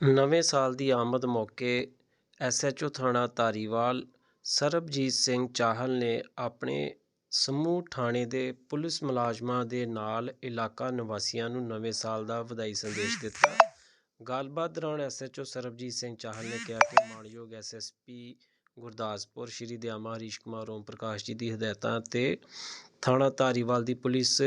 ਨਵੇਂ ਸਾਲ ਦੀ ਆਮਦ ਮੌਕੇ ਐਸਐਚਓ ਥਾਣਾ ਧਾਰੀਵਾਲ ਸਰਬਜੀਤ ਸਿੰਘ ਚਾਹਲ ਨੇ ਆਪਣੇ ਸਮੂਹ ਥਾਣੇ ਦੇ ਪੁਲਿਸ ਮੁਲਾਜ਼ਮਾਂ ਦੇ ਨਾਲ ਇਲਾਕਾ ਨਿਵਾਸੀਆਂ ਨੂੰ ਨਵੇਂ ਸਾਲ ਦਾ ਵਧਾਈ ਸੰਦੇਸ਼ ਦਿੱਤਾ। ਗੱਲਬਾਤ ਦੌਰਾਨ ਐਸਐਚਓ ਸਰਬਜੀਤ ਸਿੰਘ ਚਾਹਲ ਨੇ ਕਿਹਾ ਕਿ ਮਾਣਯੋਗ ਐਸਐਸਪੀ ਗੁਰਦਾਸਪੁਰ, ਸ਼੍ਰੀ ਦਿਆਮਾ, ਹਰੀਸ਼ ਕੁਮਾਰ, ਓਮ ਪ੍ਰਕਾਸ਼ ਜੀ ਦੀ ਹਦਾਇਤਾਂ ਤੇ ਥਾਣਾ ਧਾਰੀਵਾਲ ਦੀ ਪੁਲਿਸ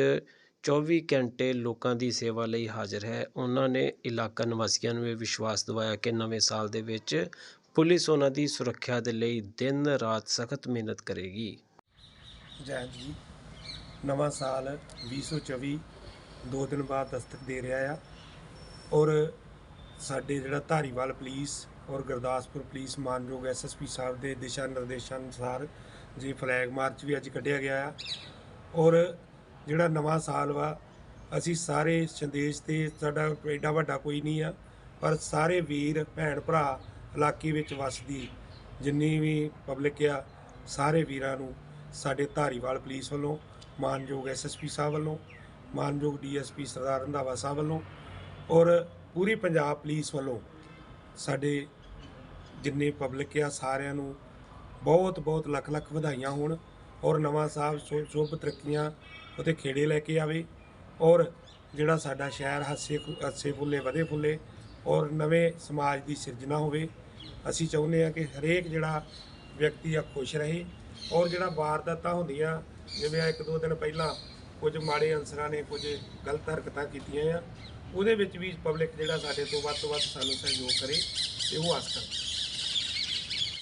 24 ਘੰਟੇ ਲੋਕਾਂ ਦੀ ਸੇਵਾ ਲਈ ਹਾਜ਼ਰ ਹੈ। ਉਹਨਾਂ ਨੇ ਇਲਾਕਾ ਨਿਵਾਸੀਆਂ ਨੂੰ ਇਹ ਵਿਸ਼ਵਾਸ ਦਿਵਾਇਆ ਕਿ ਨਵੇਂ ਸਾਲ ਦੇ ਵਿੱਚ ਪੁਲਿਸ ਉਹਨਾਂ ਦੀ ਸੁਰੱਖਿਆ ਦੇ ਲਈ ਦਿਨ ਰਾਤ ਸਖਤ ਮਿਹਨਤ ਕਰੇਗੀ। ਜੈ ਜੀ। ਨਵਾਂ ਸਾਲ 2024 ਦੋ ਦਿਨ ਬਾਅਦ ਦਸਤਕ ਦੇ ਰਿਹਾ ਆ ਔਰ ਸਾਡੇ ਜਿਹੜਾ ਧਾਰੀਵਾਲ ਪੁਲਿਸ ਔਰ ਗੁਰਦਾਸਪੁਰ ਪੁਲਿਸ ਮਾਨਯੋਗ ਐਸਐਸਪੀ ਸਾਹਿਬ ਦੇ ਦਿਸ਼ਾ ਨਿਰਦੇਸ਼ਾਂ ਅਨੁਸਾਰ ਜੀ ਫਲੈਗ ਮਾਰਚ ਵੀ ਅੱਜ ਕੱਢਿਆ ਗਿਆ ਆ ਔਰ ਜਿਹੜਾ ਨਵਾਂ ਸਾਲ ਵਾ, ਅਸੀਂ ਸਾਰੇ ਸੰਦੇਸ਼ ਤੇ ਸਾਡਾ ਐਡਾ ਵੱਡਾ ਕੋਈ ਨਹੀਂ ਆ, ਪਰ ਸਾਰੇ ਵੀਰ, ਭੈਣ ਭਰਾ ਇਲਾਕੇ ਵਿੱਚ ਵਸਦੀ, ਜਿੰਨੀ ਵੀ ਪਬਲਿਕ ਆ, ਸਾਰੇ ਵੀਰਾਂ ਨੂੰ ਸਾਡੇ ਧਾਰੀਵਾਲ ਪੁਲਿਸ ਵੱਲੋਂ, ਮਾਨਯੋਗ ਐਸਐਸਪੀ ਸਾਹਿਬ ਵੱਲੋਂ, ਮਾਨਯੋਗ ਡੀਐਸਪੀ ਸਰਦਾਰ ਰੰਧਾਵਾ ਸਾਹਿਬ ਵੱਲੋਂ ਔਰ ਪੂਰੀ ਪੰਜਾਬ ਪੁਲਿਸ ਵੱਲੋਂ ਸਾਡੇ ਜਿੰਨੇ ਪਬਲਿਕ ਆ, ਸਾਰਿਆਂ ਨੂੰ ਬਹੁਤ ਬਹੁਤ ਲੱਖ ਲੱਖ ਵਧਾਈਆਂ ਹੋਣ। ਔਰ ਨਵਾਂ ਸਾਲ ਸ਼ੁ- ਸ਼ੁਭ ਤਰੱਕੀਆਂ ਉਤੇ ਖੇੜੇ ਲੈ ਕੇ ਆਵੇ ਔਰ ਜਿਹੜਾ ਸਾਡਾ ਸ਼ਹਿਰ ਹੱਸੇ ਹੱਸੇ ਫੁੱਲੇ, ਵਧੇ ਫੁੱਲੇ ਔਰ ਨਵੇਂ ਸਮਾਜ ਦੀ ਸਿਰਜਣਾ ਹੋਵੇ, ਅਸੀਂ ਚਾਹੁੰਦੇ ਹਾਂ ਕਿ ਹਰੇਕ ਜਿਹੜਾ ਵਿਅਕਤੀ ਆ ਖੁਸ਼ ਰਹੇ ਔਰ ਜਿਹੜਾ ਵਾਰਦਾਤਾਂ ਹੁੰਦੀਆਂ, ਜਿਵੇਂ ਆਹ ਇੱਕ ਦੋ ਦਿਨ ਪਹਿਲਾਂ ਕੁਝ ਮਾੜੇ ਅਨਸਰਾਂ ਨੇ ਕੁਝ ਗਲਤ ਹਰਕਤਾਂ ਕੀਤੀਆਂ ਆ, ਉਹਦੇ ਵਿੱਚ ਵੀ ਪਬਲਿਕ ਜਿਹੜਾ ਸਾਡੇ ਤੋਂ ਵੱਧ ਤੋਂ ਵੱਧ ਸਾਨੂੰ ਸਹਿਯੋਗ ਕਰੇ, ਤੇ ਉਹ ਆਸ ਕਰਦੇ